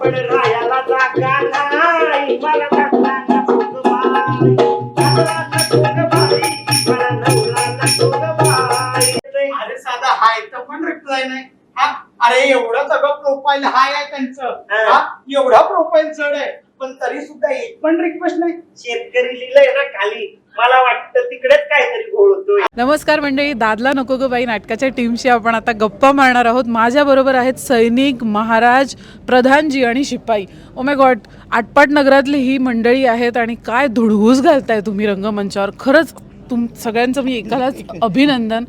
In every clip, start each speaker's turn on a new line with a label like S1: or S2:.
S1: पण रायाला जागा नाही मला घातला नको ग बाई. घातला नको ग बाई, मला नवरा नको ग बाई.
S2: अरे साधा हाय तर पण रिप्लाय नाही हा अरे एवढं सगळं प्रोफाईल हाय आहे त्यांचं
S1: हा.
S2: हा एवढा प्रोफाईल चढ आहे पण तरी सुद्धा एक पण रिक्वेस्ट नाही.
S1: शेतकरी लिहिलंय ना खाली. मला वाटतं तिकडेच काहीतरी घोळ होतोय.
S3: नमस्कार मंडळी दादला नको गो बाई नाटकाच्या टीमशी आपण आता गप्पा मारणार आहोत. माझ्याबरोबर आहेत सैनिक महाराज प्रधानजी आणि शिपाई. ओ माय गॉड आटपाट नगरातली ही मंडळी आहेत आणि काय धुडघूस घालताय तुम्ही रंगमंचावर. खरंच तुम सगळ्यांचं मी एकालाच अभिनंदन.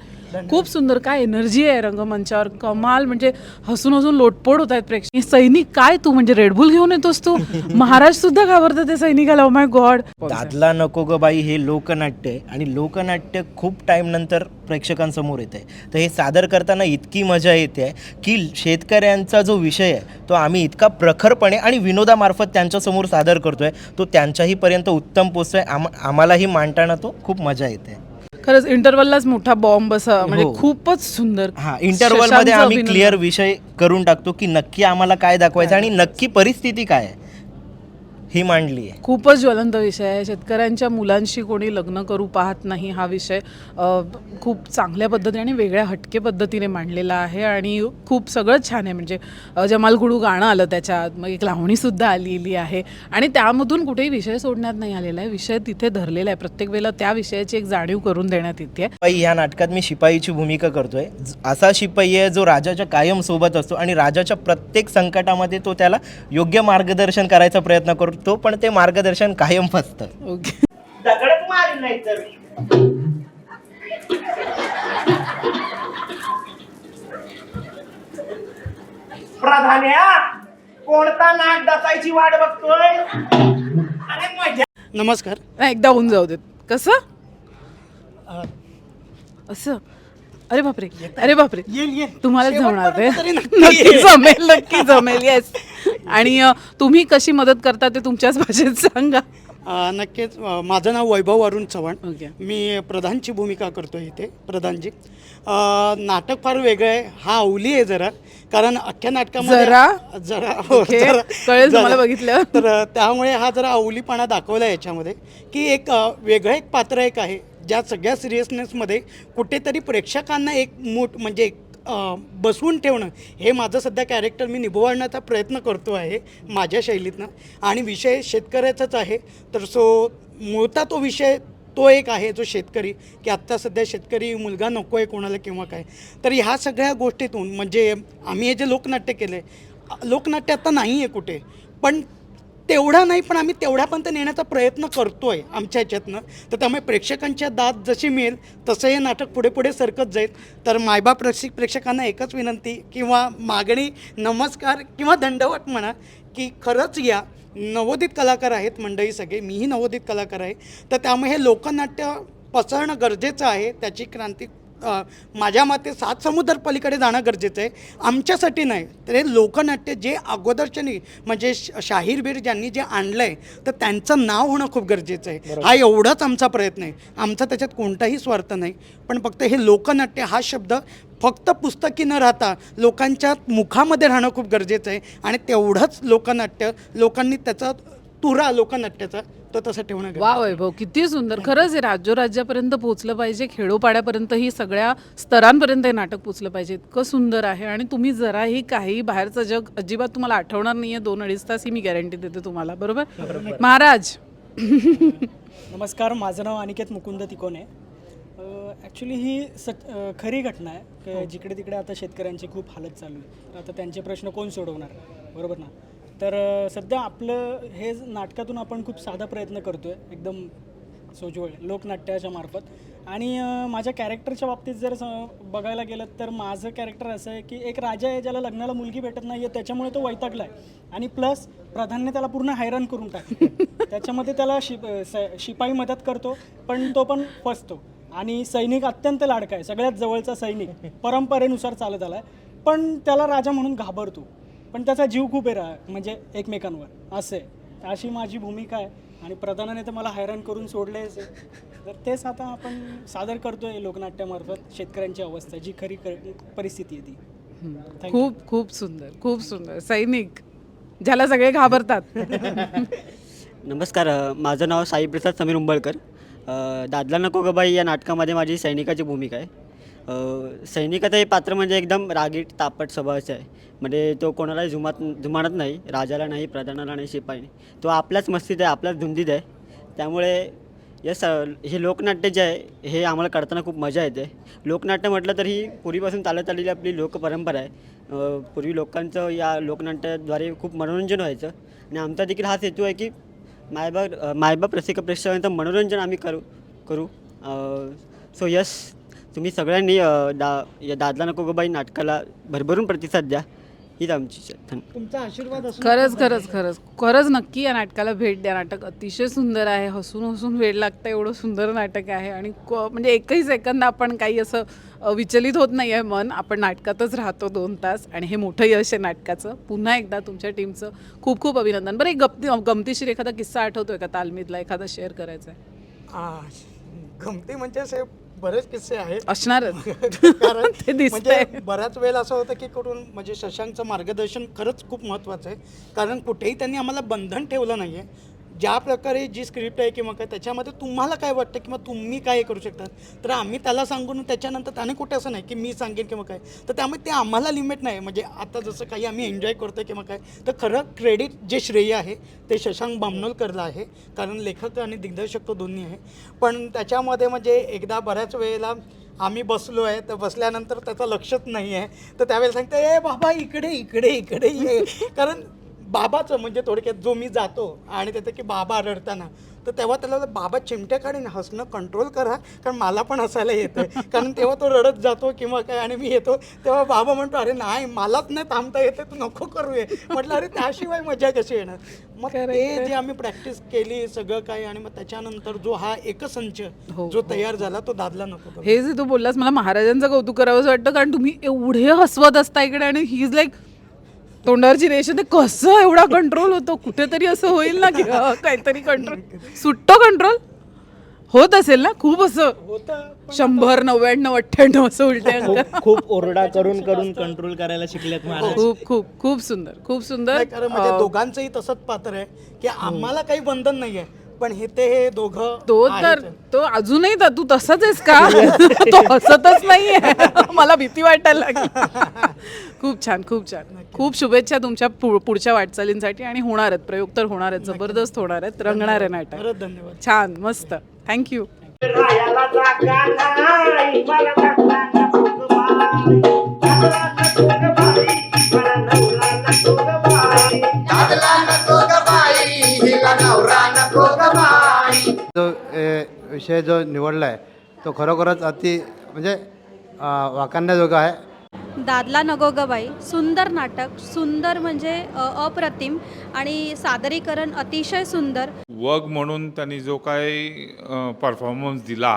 S3: खूप सुंदर काय एनर्जी आहे रंगमंचावर. कमाल म्हणजे हसून हसून लोटपोट होत आहेत प्रेक्षक. सैनिक काय तू म्हणजे रेडबुल घेऊन येतोस तू? महाराज सुद्धा घाबरतात ते सैनिकाला. माय गॉड
S4: दादला नको ग बाई हे लोकनाट्य. आहे आणि लोकनाट्य खूप टाईम नंतर प्रेक्षकांसमोर येत आहे तर हे सादर करताना इतकी मजा येते की शेतकऱ्यांचा जो विषय आहे तो आम्ही इतका प्रखरपणे आणि विनोदामार्फत त्यांच्यासमोर सादर करतोय. तो त्यांच्याहीपर्यंत उत्तम पोचतोय आम आम्हालाही मांडताना तो खूप मजा येते.
S3: खरंच इंटरवललाच मोठा बॉम्ब असा म्हणजे
S4: हो.
S3: खूपच सुंदर
S4: हा इंटरवलमध्ये
S3: शशांकचं
S4: आम्ही
S3: अभिनंदन.
S4: क्लिअर विषय करून टाकतो की नक्की आम्हाला काय दाखवायचं आणि नक्की परिस्थिती काय आहे ही मांडली आहे.
S3: खूपच ज्वलंत विषय आहे. शेतकऱ्यांच्या मुलांशी कोणी लग्न करू पाहत नाही हा विषय खूप चांगल्या पद्धतीने आणि वेगळ्या हटके पद्धतीने मांडलेला आहे आणि खूप सगळंच छान आहे. म्हणजे जमाल गुडू गाणं आलं त्याच्यात मग एक लावणीसुद्धा आलेली आहे आणि त्यामधून कुठेही विषय सोडण्यात नाही आलेला आहे. विषय तिथे धरलेला आहे. प्रत्येक वेळेला त्या विषयाची एक जाणीव करून देण्यात येते.
S4: ह्या नाटकात मी शिपाईची भूमिका करतोय. असा शिपाई आहे जो राजाच्या कायम सोबत असतो आणि राजाच्या प्रत्येक संकटामध्ये तो त्याला योग्य मार्गदर्शन करायचा प्रयत्न करतो. पण ते मार्गदर्शन कायम फसतं
S3: ओके.
S1: दगडच मारी नाही तर प्राधान्या कोणता नाक डसायची वाट बघतोय? अरे मजा.
S2: नमस्कार.
S3: नाही, एकदा होऊन जाऊ देत. कसं? असं. अरे बापरे. अरे बापरे.
S2: येईल येईल.
S3: तुम्हाला जमणार ते
S2: शेवटपर्यंत तरी नक्की
S3: नक्की जमेल नक्की जमेल. येस आणि अ, तुम्ही कशी मदत करता ते तुमच्याच भाषेत सांगा
S5: अ, नक्कीच अ, माझं नाव वैभव अरुण चव्हाण
S3: ओके.
S5: मी प्रधानची भूमिका करतो इथे प्रधानजी अ, नाटक फार वेगळं आहे हा अवली आहे जरा कारण अख्ख्या नाटकामध्ये
S3: जरा?
S5: जरा हो,
S3: ओके.
S5: जरा-
S3: कळेल
S5: जरा.
S3: तुम्हाला बघितल्यावर.
S5: तर अ, त्यामुळे हा जरा अवलीपणा दाखवला आहे याच्यामध्ये की एक अ, वेगळं एक पात्र एक आहे ज्या सगळ्या सिरियसनेसमध्ये कुठेतरी प्रेक्षकांना एक मूठ म्हणजे एक बसवून ठेवणं हे माझं सध्या कॅरेक्टर मी निभवण्याचा प्रयत्न करतो आहे माझ्या शैलीतनं. आणि विषय शेतकऱ्याचाच आहे. तर सो मूळता तो विषय तो एक आहे जो शेतकरी की आत्ता सध्या शेतकरी मुलगा नको आहे कोणाला किंवा काय. तर ह्या सगळ्या गोष्टीतून म्हणजे आम्ही हे जे लोकनाट्य केलं आहे लोकनाट्य आता नाही आहे कुठे. पण तेवढा नाही पण आम्ही तेवढ्यापर्यंत नेण्याचा प्रयत्न करतो आहे आमच्या ह्याच्यातनं. तर त्यामुळे प्रेक्षकांच्या दाद जशी मिळेल तसं हे नाटक पुढे पुढे सरकत जाईल. तर मायबाप प्रेक्षक प्रेक्षकांना एकच विनंती किंवा मागणी नमस्कार किंवा दंडवत म्हणा की खरंच या नवोदित कलाकार आहेत मंडळी सगळे मीही नवोदित कलाकार आहे. तर त्यामुळे हे लोकनाट्य पसरणं गरजेचं आहे त्याची क्रांती माझ्या मते सात समुद्र पलीकडे जाणं गरजेचं आहे. आमच्यासाठी नाही तर हे लोकनाट्य जे अगोदरच्या नाही म्हणजे श- शाहीरबीर ज्यांनी जे आणलं आहे तर त्यांचं नाव होणं खूप गरजेचं आहे. हा एवढाच आमचा प्रयत्न आहे. आमचा त्याच्यात कोणताही स्वार्थ नाही. पण फक्त हे लोकनाट्य हा शब्द फक्त पुस्तकी न राहता लोकांच्या मुखामध्ये राहणं खूप गरजेचं आहे. आणि तेवढंच लोकनाट्य लोकांनी त्याचा तुरा लोकनाट्याचा तो तसं ठेवणं आहे.
S3: वा वैभव किती सुंदर. खरंच हे राज्योराज्यापर्यंत पोहोचलं पाहिजे खेडोपाड्यापर्यंत ही सगळ्या स्तरांपर्यंत हे नाटक पोहोचलं पाहिजे. इतकं सुंदर आहे आणि तुम्ही जराही काही बाहेरचं जग अजिबात तुम्हाला आठवणार नाहीये दोन अडीच तास ही मी गॅरंटी देते तुम्हाला बरोबर? महाराज.
S6: नमस्कार माझं नाव अनिकेत मुकुंद तिकोने. ॲक्च्युली ही सच अ, खरी घटना आहे. की जिकडे तिकडे आता शेतकऱ्यांची खूप हालत चालू आहे. तर आता त्यांचे प्रश्न कोण सोडवणार? बरोबर ना? तर सध्या आपलं हे नाटकातून आपण खूप साधा प्रयत्न करतो आहे एकदम सोज्वळ लोकनाट्याच्या मार्फत. आणि माझ्या कॅरेक्टरच्या बाबतीत जर स- बघायला गेलं तर माझं कॅरेक्टर असं आहे की एक राजा आहे ज्याला लग्नाला मुलगी भेटत नाही आहे त्याच्यामुळे तो वैतागला आहे आणि प्लस प्राधान्य त्याला पूर्ण हैराण करून टाक त्याच्यामध्ये त्याला शिप स- शिपाई मदत करतो पण तो पण फसतो. आणि सैनिक अत्यंत लाडका आहे सगळ्यात जवळचा सैनिक परंपरेनुसार चालत आला आहे पण त्याला राजा म्हणून घाबरतो. पण त्याचा जीव खूप आहे रा म्हणजे एकमेकांवर. असं आहे. अशी माझी भूमिका आहे. आणि प्रधानाने तर मला हैराण करून सोडलेच आहे तर तेच आता आपण सादर करतोय लोकनाट्यामार्फत शेतकऱ्यांची अवस्था जी खरी परिस्थिती आहे ती.
S3: खूप खूप सुंदर. खूप सुंदर. सैनिक ज्याला सगळे घाबरतात.
S7: नमस्कार. माझं नाव साईप्रसाद समीर उंबळकर. दादला नको ग बाई या नाटकामध्ये माझी सैनिकाची भूमिका आहे. अ, सैनिकाचं हे पात्र म्हणजे एकदम रागीट तापट स्वभावाचं आहे. म्हणजे तो कोणालाही जुमात जुमानत नाही राजाला नाही प्रधानाला नाही शिपाई नाही. तो आपल्याच मस्तीत आहे आपल्याच धुंदीत आहे. त्यामुळे या स हे लोकनाट्य जे आहे हे आम्हाला करताना खूप मजा येते. लोकनाट्य म्हटलं तर ही पूर्वीपासून चालत आलेली आपली लोकपरंपरा आहे. पूर्वी लोकांचं या लोकनाट्याद्वारे खूप मनोरंजन व्हायचं. आणि आमचा देखील हाच हेतू आहे की मायबा अ, मायबाप रसिक प्रेक्षकांचं मनोरंजन आम्ही करू करू. सो यस तुम्ही सगळ्यांनी अ, दा या दादला नको गो बाई नाटकाला भरभरून प्रतिसाद द्या. हीच आमची. धन्यवाद.
S5: तुमचा आशीर्वाद असू
S3: खरंच खरंच खरंच. खरंच नक्की या नाटकाला भेट द्या. नाटक अतिशय सुंदर आहे. हसून हसून वेळ लागतं एवढं सुंदर नाटक आहे. आणि क- म्हणजे एकही सेकंद आपण काही असं अ, विचलित होत नाही आहे मन. आपण नाटकातच राहतो दोन तास. आणि हे मोठं यश आहे नाटकाचं. पुन्हा एकदा तुमच्या टीमचं खूप खूप अभिनंदन. बरं एक गप्ती गमतीशीर एखादा किस्सा आठवतोय का तालमीतला? एखादा शेअर करायचा आहे.
S5: आ, गमती म्हणजे असे बरेच किस्से आहेत.
S3: असणारच.
S5: कारण
S3: ते दिसतंय.
S5: म्हणजे बऱ्याच वेळेला असं होतं की कुठून म्हणजे शशांकचं मार्गदर्शन खरंच खूप महत्त्वाचं आहे. कारण कुठेही त्यांनी आम्हाला बंधन ठेवलं नाही आहे ज्या प्रकारे जी स्क्रिप्ट आहे किंवा काय त्याच्यामध्ये तुम्हाला काय वाटतं किंवा तुम्ही काय करू शकतात तर आम्ही त्याला सांगून त्याच्यानंतर त्याने कुठे असं नाही की मी सांगेन किंवा काय. तर त्यामुळे ते आम्हाला लिमिट नाही. म्हणजे आता जसं काही आम्ही एन्जॉय करतो किंवा काय तर खरं क्रेडिट जे श्रेय आहे ते शशांक बामनोलकरला आहे. कारण लेखक आणि दिग्दर्शक तो दोन्ही आहे. पण त्याच्यामध्ये म्हणजे एकदा बऱ्याच वेळेला आम्ही बसलो आहे तर बसल्यानंतर त्याचं लक्षच नाही आहे. तर त्यावेळेला सांगते ए बाबा इकडे इकडे इकडे ये. कारण बाबाचं म्हणजे थोडक्यात जो मी जातो आणि त्याचं की बाबा रडताना तर तेव्हा त्याला बाबा चिमट्या काढीन हसणं कंट्रोल करा कारण मला पण हसायला येतं कारण तेव्हा तो रडत जातो किंवा काय आणि मी येतो तेव्हा बाबा म्हणतो अरे नाही मलाच नाही थांबता येते तू नको करूये म्हटलं अरे त्याशिवाय मजा कशी येणार मग ते
S3: correct.
S5: जे आम्ही प्रॅक्टिस केली सगळं काय आणि मग त्याच्यानंतर जो हा एकसंच
S3: हो,
S5: जो तयार झाला तो दादला नको.
S3: हे जे तू बोललास मला महाराजांचं कौतुक करावं असं वाटतं कारण तुम्ही एवढे हसवत असता इकडे आणि ही इज लाईक तोंडावरची रेष ते कसं एवढा कंट्रोल होतो? कुठेतरी असं होईल ना की अं, काहीतरी कंट्रोल सुट्टो कंट्रोल होत असेल ना? खूप असं.
S5: होतं
S3: शंभर नव्याण्णव अठ्ठ्याण्णव असं उलटे अंक
S4: खूप खूप ओरडा करून करून कंट्रोल करायला शिकलेत महाराज
S3: खूप खूप खूप सुंदर. खूप सुंदर.
S5: नाही, कारण म्हणजे दोघांचंही तसंच पात्र आहे की आम्हाला काही बंधन नाहीये. पण हे ते हे दोघं
S3: तो
S5: आहेत.
S3: तर तो अजूनही तर तू तसाच आहेस का? तो हसतच नाहीये. मला भीती वाटायला लागली. खूप छान खूप छान. खूप शुभेच्छा तुमच्या पु- पुढच्या वाटचालींसाठी आणि होणार आहेत. प्रयोग तर होणार आहेत. जबरदस्त होणार आहेत. रंगणार आहे नाटक.
S5: धन्यवाद.
S3: छान मस्त. थँक्यू
S1: रायाला जागा नाही.
S8: विषय जो निवडला आहे तो खरोखरच अति म्हणजे अ, वाखाणण्याजोगा आहे.
S9: दादला नको ग बाई. सुंदर नाटक सुंदर म्हणजे अप्रतिम आणि सादरीकरण अतिशय सुंदर.
S10: वर्क म्हणून त्यांनी जो काय परफॉर्मन्स दिला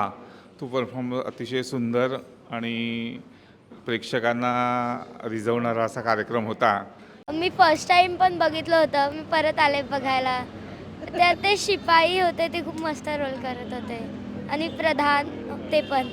S10: तो परफॉर्मन्स अतिशय सुंदर आणि प्रेक्षकांना रिझवणारा असा कार्यक्रम होता.
S11: मी फर्स्ट टाइम पण बघितलं होतं. मी परत आले बघायला. त्यात ते शिपाई होते ते खूप मस्त रोल करत होते. आणि प्रधान ते पण.